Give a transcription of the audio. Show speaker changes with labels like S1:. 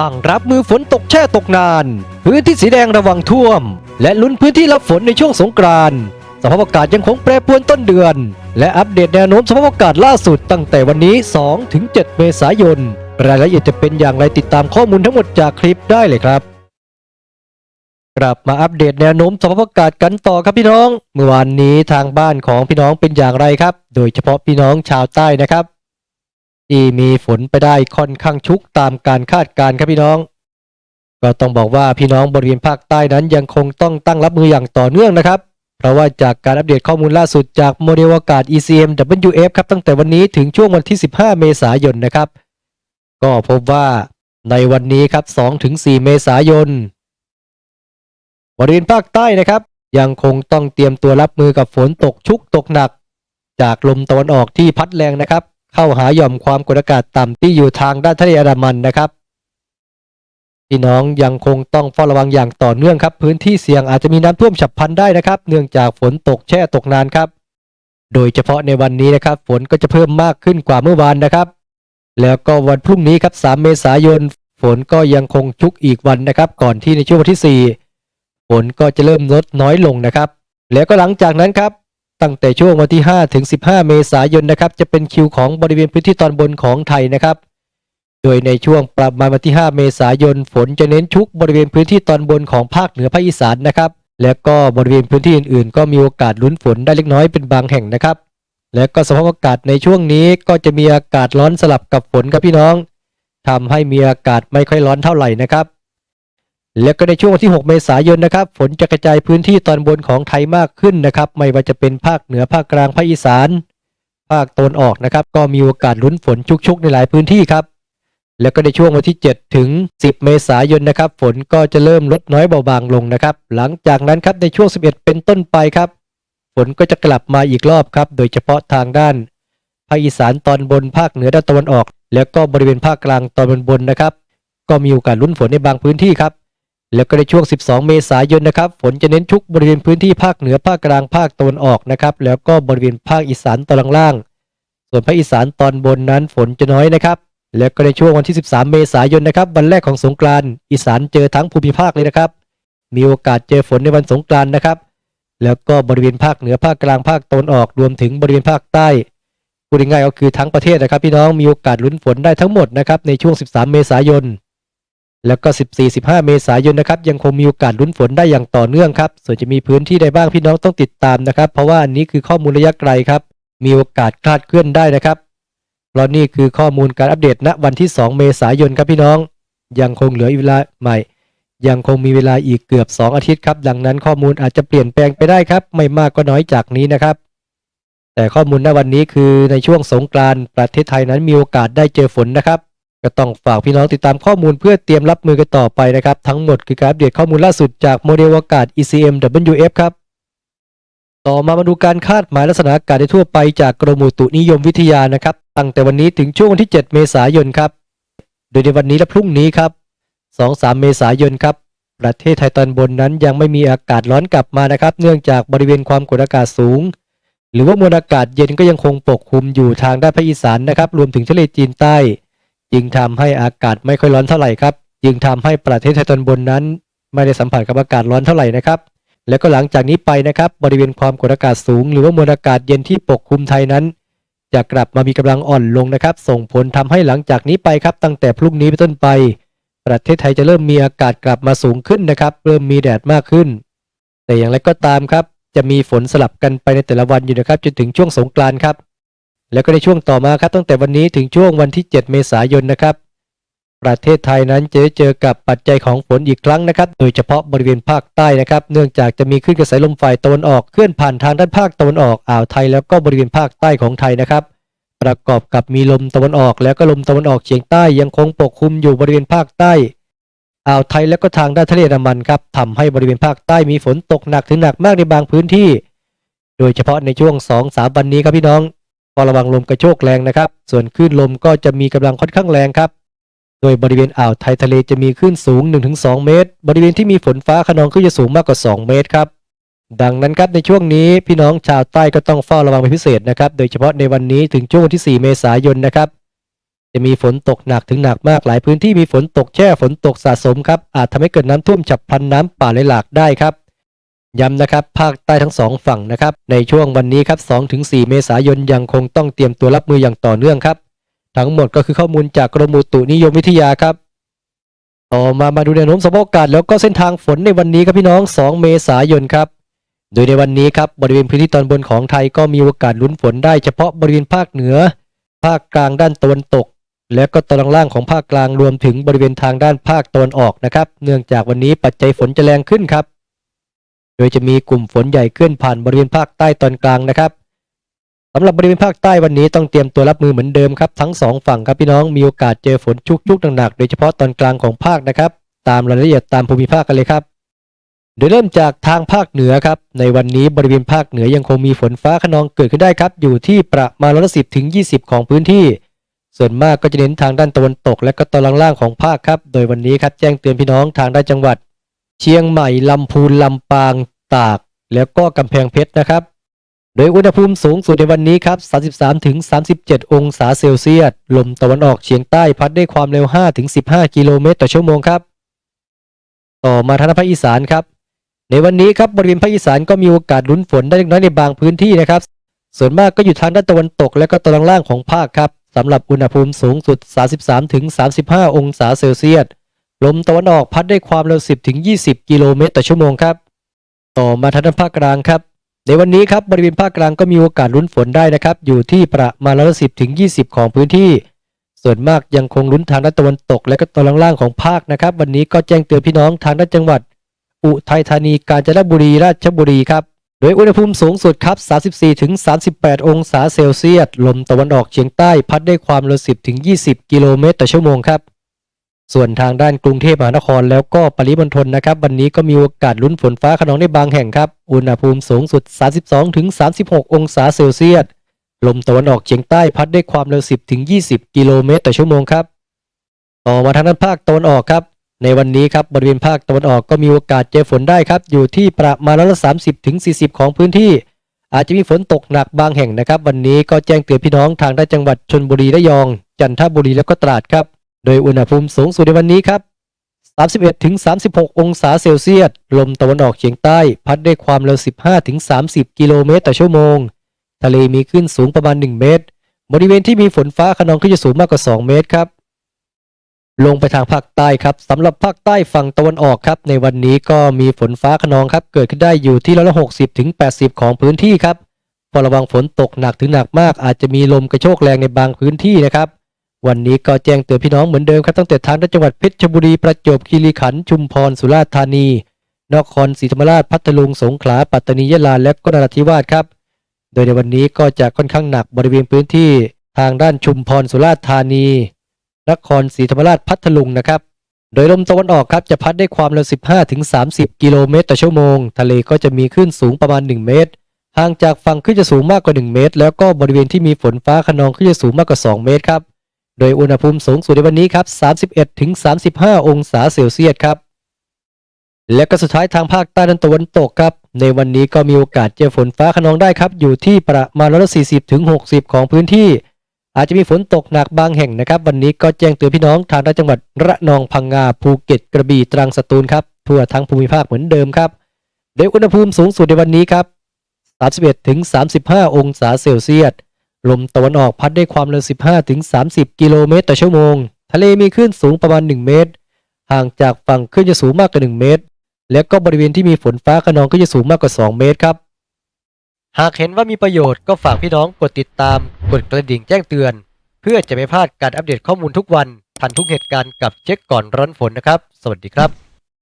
S1: ตั้งรับมือฝนตกแช่ตกนาน พื้นที่สีแดงระวังท่วม และลุ้นพื้นที่รับฝนในช่วงสงกรานต์สภาพอากาศยังคงแปรปรวนต้นเดือน และอัปเดตแนวโน้มสภาพอากาศล่าสุดตั้งแต่วันนี้2ถึง7เมษายน รายละเอียดจะเป็นอย่างไรติดตามข้อมูลทั้งหมดจากคลิปได้เลยครับกลับมาอัปเดตแนวโน้มสภาพอากาศกันต่อครับพี่น้อง เมื่อวานนี้ทางบ้านของพี่น้องเป็นอย่างไรครับ โดยเฉพาะพี่น้องชาวใต้นะครับ ที่มีฝนไปได้ค่อนข้างชุกตามการคาดการณ์ครับพี่น้อง ก็ต้องบอกว่าพี่น้องบริเวณภาคใต้นั้นยังคงต้องตั้งรับมืออย่างต่อเนื่องนะครับ เพราะว่าจากการอัปเดตข้อมูลล่าสุดจากโมเดลอากาศ ECM WF ครับตั้งแต่วันนี้ถึงช่วงวันที่ 15 เมษายนนะครับ ก็พบว่าในวันนี้ครับ 2-4 เมษายนบริเวณภาคใต้นะครับ ยังคงต้องเตรียมตัวรับมือกับฝนตกชุกตกหนัก จากลมตะวันออกที่พัดแรงนะครับ เข้าหาหย่อมความกดอากาศต่ำที่อยู่ทางด้านทะเลอันดามันนะครับพี่น้องยังคงต้องเฝ้าระวังอย่างต่อเนื่องครับ พื้นที่เสี่ยงอาจจะมีน้ำท่วมฉับพลันได้นะครับ เนื่องจากฝนตกแช่ตกนานครับ โดยเฉพาะในวันนี้นะครับ ฝนก็จะเพิ่มมากขึ้นกว่าเมื่อวานนะครับ แล้วก็วันพรุ่งนี้ครับ 3 เมษายน ฝนก็ยังคงชุกอีกวันนะครับ ก่อนที่ในช่วงวันที่ 4 ฝนก็จะเริ่มลดน้อยลงนะครับ แล้วก็หลังจากนั้นครับ ตั้งแต่ช่วงวันที่ 5 ถึง 15 เมษายนนะครับ จะเป็นคิวของบริเวณพื้นที่ตอนบนของไทยนะครับ โดยในช่วงประมาณวันที่ 5 เมษายน ฝนจะเน้นชุกบริเวณพื้นที่ตอนบนของภาคเหนือภาคอีสานนะครับ แล้วก็บริเวณพื้นที่อื่นๆ ก็มีโอกาสลุ้นฝนได้เล็กน้อยเป็นบางแห่งนะครับ และก็สภาพอากาศในช่วงนี้ก็จะมีอากาศร้อนสลับกับฝนครับพี่น้องทำให้มีอากาศไม่ค่อยร้อนเท่าไหร่นะครับ แล้วก็ในช่วงวันที่ 6 เมษายนนะครับ ฝนจะกระจายพื้นที่ตอนบนของไทยมากขึ้นนะครับ ไม่ว่าจะเป็นภาคเหนือภาคกลางภาคอีสาน ภาคตะวันออกนะครับ ก็มีโอกาสลุ้นฝนชุกๆ ในหลายพื้นที่ครับ แล้วก็ในช่วงวันที่ 7 ถึง 10 เมษายนนะครับ ฝนก็จะเริ่มลดน้อยเบาบางลงนะครับ หลังจากนั้นครับในช่วง 11 เป็นต้นไปครับ ฝนก็จะกลับมาอีกรอบครับ โดยเฉพาะทางด้านภาคอีสานตอนบนภาคเหนือด้านตะวันออก แล้วก็บริเวณภาคกลางตอนบนบนนะครับ ก็มีโอกาสลุ้นฝนในบางพื้นที่ครับ แล้วก็ในช่วง 12 เมษายนนะครับ ฝนจะเน้นชุกบริเวณพื้นที่ภาคเหนือภาคกลางภาคตะวันออกนะครับ แล้วก็บริเวณภาคอีสานตอนล่าง ส่วนภาคอีสานตอนบนนั้นฝนจะน้อยนะครับ แล้วก็ในช่วงวันที่ 13 เมษายนนะครับ วันแรกของสงกรานต์อีสานเจอทั้งภูมิภาคเลยนะครับ มีโอกาสเจอฝนในวันสงกรานต์นะครับ แล้วก็บริเวณภาคเหนือภาคกลางภาคตะวันออกรวมถึงบริเวณภาคใต้พูดง่ายๆก็คือทั้งประเทศนะครับ พี่น้องมีโอกาสลุ้นฝนได้ทั้งหมดนะครับในช่วง 13 เมษายน แล้วก็ 14-15 เมษายนนะครับยังคงมีโอกาสลุ้นฝนได้อย่างต่อเนื่องครับ ส่วนจะมีพื้นที่ใดบ้างพี่น้องต้องติดตามนะครับ เพราะว่าอันนี้คือข้อมูลระยะไกลครับ มีโอกาสคลาดเคลื่อนได้นะครับเพราะนี่คือข้อมูลการอัปเดตณวันที่ 2 เมษายนครับพี่น้อง ยังคงเหลือเวลาใหม่ ยังคงมีเวลาอีกเกือบ 2 อาทิตย์ครับ ดังนั้นข้อมูลอาจจะเปลี่ยนแปลงไปได้ครับ ไม่มากก็น้อยจากนี้นะครับ แต่ข้อมูลณวันนี้คือในช่วงสงกรานต์ประเทศไทยนั้นมีโอกาสได้เจอฝนนะครับ ก็ต้องฝากพี่น้องติดตามข้อมูลเพื่อเตรียมรับมือกันต่อไปนะครับ ทั้งหมดคือการอัปเดตข้อมูลล่าสุดจากโมเดลอากาศ ECM WF ครับ ต่อมามาดูการคาดหมายลักษณะอากาศได้ทั่วไปจากกรมอุตุนิยมวิทยานะครับ ตั้งแต่วันนี้ถึงช่วงวันที่ 7 เมษายนครับ โดยในวันนี้และพรุ่งนี้ครับ 2-3 เมษายนครับ ประเทศไทยตอนบนนั้นยังไม่มีอากาศร้อนกลับมานะครับ เนื่องจากบริเวณความกดอากาศสูง หรือว่ามวลอากาศเย็นก็ยังคงปกคลุมอยู่ทางด้านภาคอีสานนะครับ รวมถึงทะเลจีนใต้ จึงทำให้อากาศไม่ค่อยร้อนเท่าไหร่ครับ จึงทำให้ประเทศไทยตอนบนนั้น ไม่ได้สัมผัสกับอากาศร้อนเท่าไหร่นะครับ แล้วก็หลังจากนี้ไปนะครับ บริเวณความกดอากาศสูง หรือว่ามวลอากาศเย็นที่ปกคลุมไทยนั้น จะกลับมามีกำลังอ่อนลงนะครับ ส่งผลทำให้หลังจากนี้ไปครับ ตั้งแต่พรุ่งนี้เป็นต้นไป ประเทศไทยจะเริ่มมีอากาศกลับมาสูงขึ้นนะครับ เริ่มมีแดดมากขึ้น แต่อย่างไรก็ตามครับ จะมีฝนสลับกันไปในแต่ละวันอยู่นะครับจนถึงช่วงสงกรานต์ครับ แล้วก็ในช่วงต่อมาครับตั้งแต่วันนี้ถึงช่วงวันที่ 7 เมษายนนะครับ ประเทศไทยนั้นจะเจอกับปัจจัยของฝนอีกครั้งนะครับ โดยเฉพาะบริเวณภาคใต้นะครับ เนื่องจากจะมีคลื่นกระแสลมฝ่ายตะวันออกเคลื่อนผ่านทางด้านภาคตะวันออกอ่าวไทยแล้วก็บริเวณภาคใต้ของไทยนะครับ ประกอบกับมีลมตะวันออก แล้วก็ลมตะวันออกเฉียงใต้ยังคงปกคลุมอยู่บริเวณภาคใต้อ่าวไทยแล้วก็ทางด้านทะเลอันมันครับทำให้บริเวณภาคใต้มีฝนตกหนักถึงหนักมากในบางพื้นที่ โดยเฉพาะในช่วง 2-3 วันนี้ครับพี่น้อง ก็ระวังลมกระโชกแรงนะครับ ส่วนคลื่นลมก็จะมีกำลังค่อนข้างแรงครับ โดยบริเวณอ่าวไทยทะเลจะมีคลื่นสูง 1-2 เมตร บริเวณที่มีฝนฟ้าขนองก็จะสูงมากกว่า 2 เมตรครับ ดังนั้นครับในช่วงนี้พี่น้องชาวใต้ก็ต้องเฝ้าระวังเป็นพิเศษนะครับ โดยเฉพาะในวันนี้ถึงช่วงวันที่ 4 เมษายนนะครับ จะมีฝนตกหนักถึงหนักมากหลายพื้นที่มีฝนตกแช่ฝนตกสะสมครับอาจทำให้เกิดน้ำท่วมฉับพลันน้ำป่าไหลหลากได้ครับ ย้ำนะครับ ภาคใต้ทั้งสองฝั่งนะครับ ในช่วงวันนี้ครับ 2-4 เมษายนยังคงต้องเตรียมตัวรับมืออย่างต่อเนื่องครับ ทั้งหมดก็คือข้อมูลจากกรมอุตุนิยมวิทยาครับ ต่อมามาดูแนวโน้มสภาพอากาศแล้วก็เส้นทางฝนในวันนี้ครับพี่น้อง 2 เมษายนครับ โดยในวันนี้ครับบริเวณพื้นที่ตอนบนของไทยก็มีโอกาสลุ้นฝนได้เฉพาะบริเวณภาคเหนือ ภาคกลางด้านตะวันตก และก็ตอนล่างของภาคกลางรวมถึงบริเวณทางด้านภาคตะวันออกนะครับ เนื่องจากวันนี้ปัจจัยฝนจะแรงขึ้นครับ โดยจะมีกลุ่มฝนใหญ่เคลื่อนผ่านบริเวณภาคใต้ตอนกลางนะครับสำหรับบริเวณภาคใต้วันนี้ต้องเตรียมตัวรับมือเหมือนเดิมครับทั้งสองฝั่งครับพี่น้องมีโอกาสเจอฝนชุกๆหนักๆโดยเฉพาะตอนกลางของภาคนะครับ ตามรายละเอียดตามภูมิภาคกันเลยครับโดยเริ่มจากทางภาคเหนือครับ ในวันนี้บริเวณภาคเหนือยังคงมีฝนฟ้าขนองเกิดขึ้นได้ครับ อยู่ที่ประมาณร้อยละสิบถึงยี่สิบของพื้นที่ ส่วนมากก็จะเน้นทางด้านตะวันตก และก็ตอนล่างๆของภาคครับ โดยวันนี้ครับแจ้งเตือนพี่น้องทางด้านจังหวัด เชียงใหม่ลำพูนลำปางตาก แล้วก็กำแพงเพชรนะครับ โดยอุณหภูมิสูงสุดในวันนี้ครับ 33ถึง37 องศาเซลเซียส ลมตะวันออกเฉียงใต้พัดได้ความเร็ว5ถึง15 กิโลเมตรต่อชั่วโมงครับ ต่อมาทางภาคอีสานครับ ในวันนี้ครับบริเวณภาคอีสานก็มีโอกาสลุ้นฝนได้เล็กน้อยในบางพื้นที่นะครับ ส่วนมากก็อยู่ทางด้านตะวันตก และก็ตอนล่างของภาคครับสำหรับอุณหภูมิสูงสุด 33ถึง35 องศาเซลเซียส ลมตะวันออกพัดได้ความเร็ว 10 ถึง 20 กิโลเมตรต่อชั่วโมงครับ ต่อมาทางด้านภาคกลางครับ ในวันนี้ครับบริเวณภาคกลางก็มีโอกาสลุ้นฝนได้นะครับ อยู่ที่ประมาณร้อยสิบถึงยี่สิบของพื้นที่ ส่วนมากยังคงลุ้นทางด้านตะวันตก และก็ตอนล่างๆของภาคนะครับ วันนี้ก็แจ้งเตือนพี่น้องทางด้านจังหวัด อุทัยธานีกาญจนบุรีราชบุรีครับ โดยอุณหภูมิสูงสุดครับ 34ถึง38 องศาเซลเซียส ลมตะวันออกเฉียงใต้พัดได้ความเร็ว 10ถึง 20 กิโลเมตรต่อชั่วโมงครับ ส่วนทางด้านกรุงเทพมหานครแล้วก็ปริมณฑลนะครับ วันนี้ก็มีโอกาสลุ้นฝนฟ้าขนองในบางแห่งครับ อุณหภูมิสูงสุด 32-36 องศาเซลเซียส ลมตะวันออกเฉียงใต้พัดด้วยความเร็ว 10-20 กิโลเมตรต่อชั่วโมงครับ ต่อมาทางด้านภาคตะวันออกครับ ในวันนี้ครับบริเวณภาคตะวันออกก็มีโอกาสเจอฝนได้ครับ อยู่ที่ประมาณร้อยละ30ถึง40ของพื้นที่ อาจจะมีฝนตกหนักบางแห่งนะครับ วันนี้ก็แจ้งเตือนพี่น้องทางด้านจังหวัดชนบุรีระยอง จันทบุรีแล้วก็ตราดครับ โดยอุณหภูมิสูงสุดในวันนี้ครับ 31ถึง36 องศาเซลเซียส ลมตะวันออกเฉียงใต้ พัดได้ความเร็ว 15ถึง30 กิโลเมตรต่อชั่วโมง ทะเลมีคลื่นสูงประมาณ 1 เมตร บริเวณที่มีฝนฟ้าขนองก็จะสูงมากกว่า 2 เมตรครับ ลงไปทางภาคใต้ครับสำหรับภาคใต้ฝั่งตะวันออกครับ ในวันนี้ก็มีฝนฟ้าขนองครับ เกิดขึ้นได้อยู่ที่ร้อยละ60ถึง80ของพื้นที่ครับระวังฝนตกหนักถึงหนักมาก อาจจะมีลมกระโชกแรงในบางพื้นที่นะครับ วันนี้ก็แจ้งเตือนพี่น้องเหมือนเดิมครับตั้งแต่ทางด้านจังหวัดเพชรบุรีประจวบคีรีขันธ์ชุมพรสุราษฎร์ธานี นครศรีธรรมราชพัทลุงสงขลาปัตตานียะลาและก็นราธิวาสครับ โดยในวันนี้ก็จะค่อนข้างหนักบริเวณพื้นที่ทางด้านชุมพรสุราษฎร์ธานี นครศรีธรรมราชพัทลุงนะครับ โดยลมตะวันออกครับจะพัดได้ความเร็ว 15ถึง30 กิโลเมตรต่อชั่วโมง ทะเลก็จะมีคลื่นสูงประมาณ 1 เมตรห่างจากฝั่งคลื่นจะสูงมากกว่า 1 เมตร แล้วก็บริเวณที่มีฝนฟ้าขนองคลื่นจะสูงมากกว่า 2 เมตรครับ โดยอุณหภูมิสูงสุดในวันนี้ครับ 31-35 องศาเซลเซียสครับ และก็สุดท้ายทางภาคใต้ด้านตะวันตกครับ ในวันนี้ก็มีโอกาสเจอฝนฟ้าขนองได้ครับ อยู่ที่ประมาณร้อยละ40ถึง60ของพื้นที่ อาจจะมีฝนตกหนักบางแห่งนะครับ วันนี้ก็แจ้งเตือนพี่น้องทางด้านจังหวัดระนองพังงาภูเก็ตกระบี่ตรังสตูลครับทั่วทั้งภูมิภาคเหมือนเดิมครับโดยอุณหภูมิสูงสุดในวันนี้ครับ 31ถึง35 องศาเซลเซียส ลมตะวันออกพัดได้ความเร็ว 15-30 กิโลเมตรต่อชั่วโมง ทะเลมีคลื่นสูงประมาณ 1 เมตร ห่างจากฝั่งคลื่นจะสูงมากกว่า 1 เมตร และก็บริเวณที่มีฝนฟ้าขนองก็จะสูงมากกว่า 2 เมตรครับ หากเห็นว่ามีประโยชน์ก็ฝากพี่น้องกดติดตาม กดกระดิ่งแจ้งเตือน เพื่อจะไม่พลาดการอัปเดตข้อมูลทุกวัน ทันทุกเหตุการณ์กับเช็คก่อนร้อนฝนนะครับ สวัสดีครับ